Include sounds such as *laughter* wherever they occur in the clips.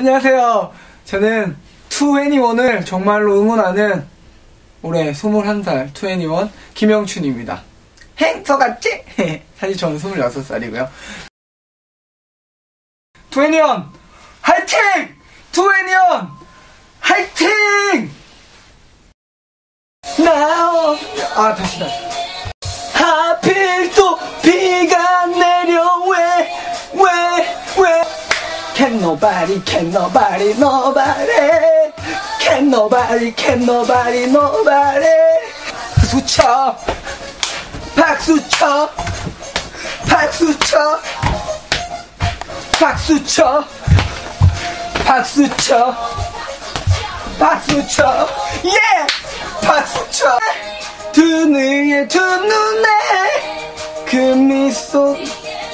안녕하세요. 저는 투애니원을 정말로 응원하는 올해 21살 투애니원 김영춘입니다. 행터 같지? *laughs* 사실 저는 26살이고요. 투애니원 화이팅! 투애니원 화이팅! 나, 아, 다시, 다시. Nobody, can nobody, nobody. Can nobody, can nobody, nobody. 박수 쳐. 박수 쳐. 박수 쳐. 박수 쳐. 박수 쳐. 박수 쳐. 예! 박수 쳐. 두 눈에 두 눈에 그 미소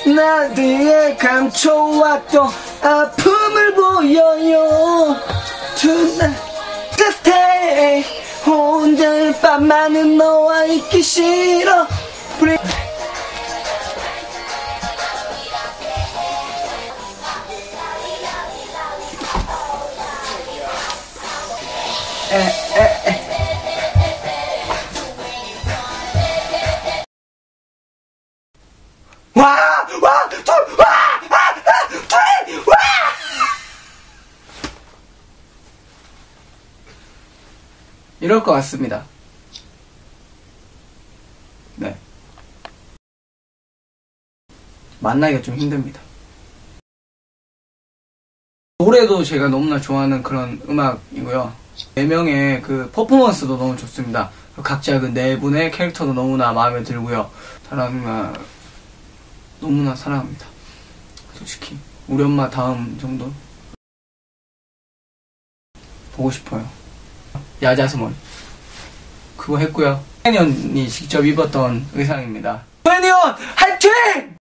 나디에 감춰왔던 아픔을 보여요 Tonight just stay 혼자 밤만은 너와 있기 싫어 에, 에, 에. 와! 와! 둘! 와! 아! 아! 둘! 와! 이럴 것 같습니다. 네. 만나기가 좀 힘듭니다. 노래도 제가 너무나 좋아하는 그런 음악이고요. 네 명의 그 퍼포먼스도 너무 좋습니다. 각자 그 네 분의 캐릭터도 너무나 마음에 들고요. 사랑나 너무나 사랑합니다. 솔직히 우리 엄마 다음 정도 보고 싶어요. 야자수몰 그거 했고요. 혜연이 직접 입었던 의상입니다. 혜연이 화이팅!